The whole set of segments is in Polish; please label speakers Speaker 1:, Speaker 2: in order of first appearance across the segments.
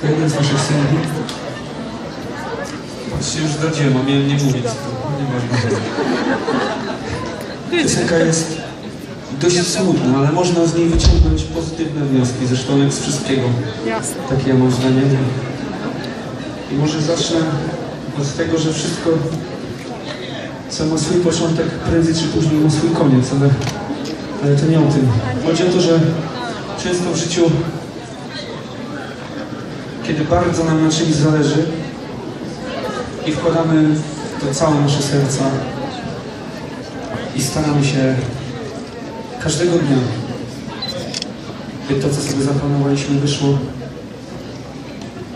Speaker 1: To jeden z waszych syngli. Patrzcie, już zdradziłem, a miałem nie mówić. Nieważne. Piosenka jest dość smutna, ale można z niej wyciągnąć pozytywne wnioski, zresztą jak z wszystkiego.
Speaker 2: Jasne.
Speaker 1: Takie ja mam zdanie. I może zacznę od tego, że wszystko, co ma swój początek, prędzej czy później ma swój koniec, ale, ale to nie o tym. Chodzi o to, że często w życiu, kiedy bardzo nam na czymś zależy i wkładamy w to całe nasze serca i staramy się każdego dnia, by to, co sobie zaplanowaliśmy, wyszło.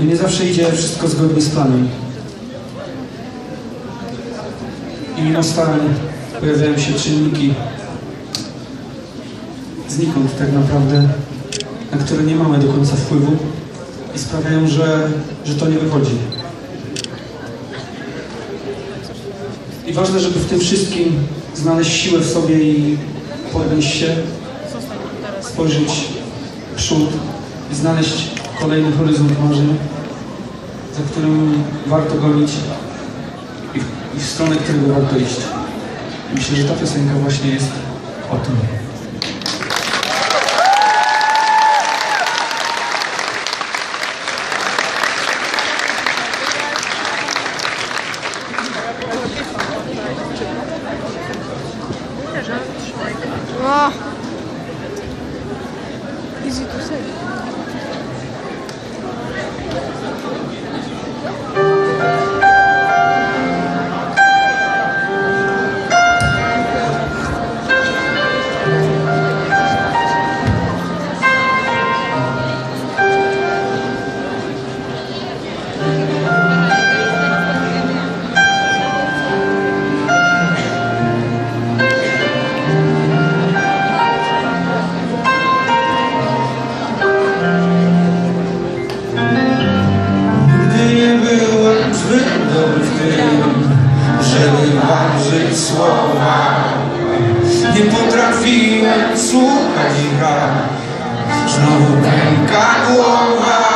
Speaker 1: No nie zawsze idzie wszystko zgodnie z planem. I mimo starań pojawiają się czynniki znikąd tak naprawdę, na które nie mamy do końca wpływu i sprawiają, że, że to nie wychodzi. I ważne, żeby w tym wszystkim znaleźć siłę w sobie i podnieść się, spojrzeć w przód i znaleźć kolejny horyzont marzeń, za którym warto gonić i w, i w stronę którego warto iść. Myślę, że ta piosenka właśnie jest o tym. Dobry w tym, żeby ważyć słowa. Nie potrafiłem słuchać rad, znowu pęka głowa.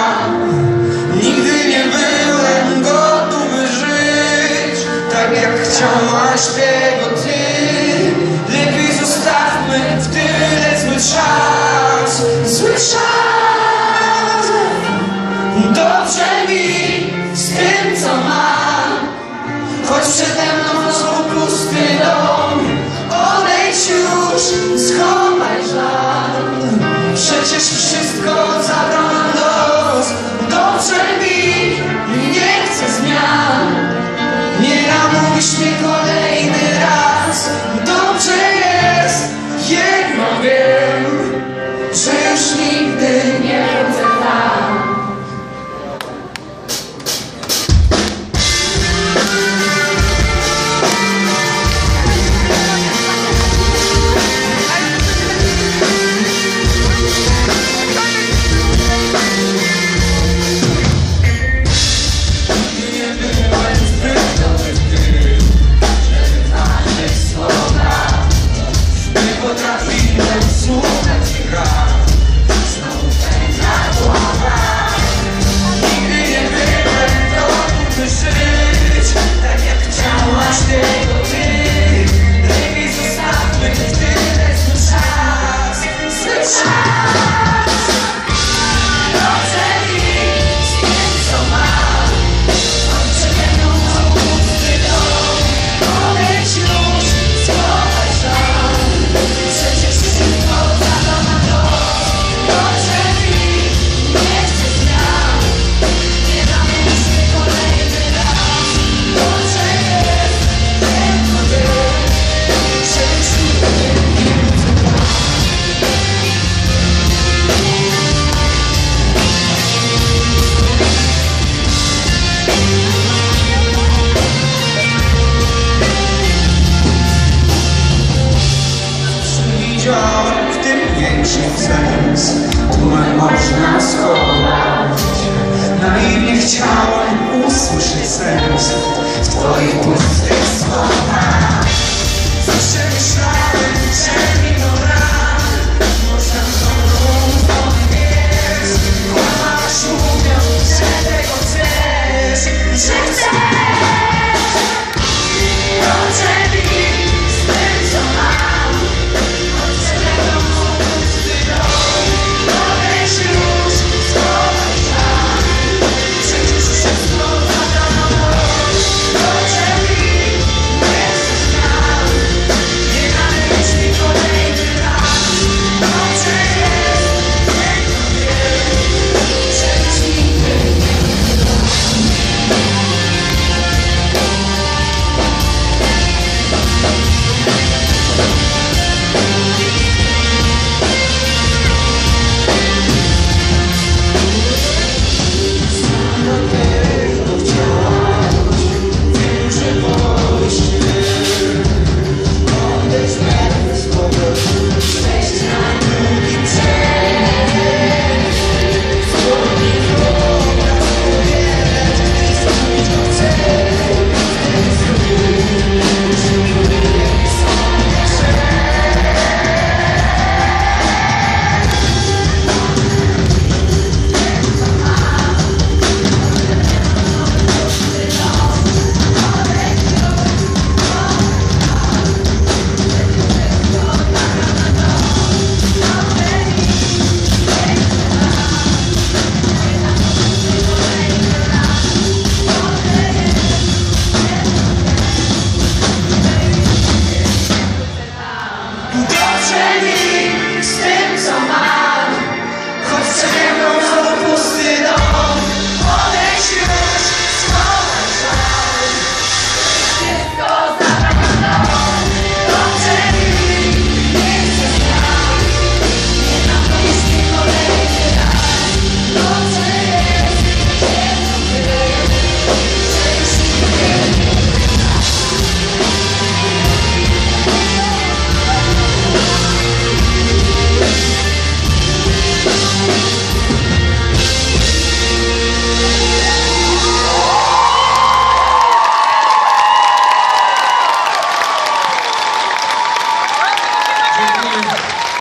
Speaker 1: Yes. Większy sens Tłumem można schować. Naiwnie chciałem usłyszeć sens W twoich pustych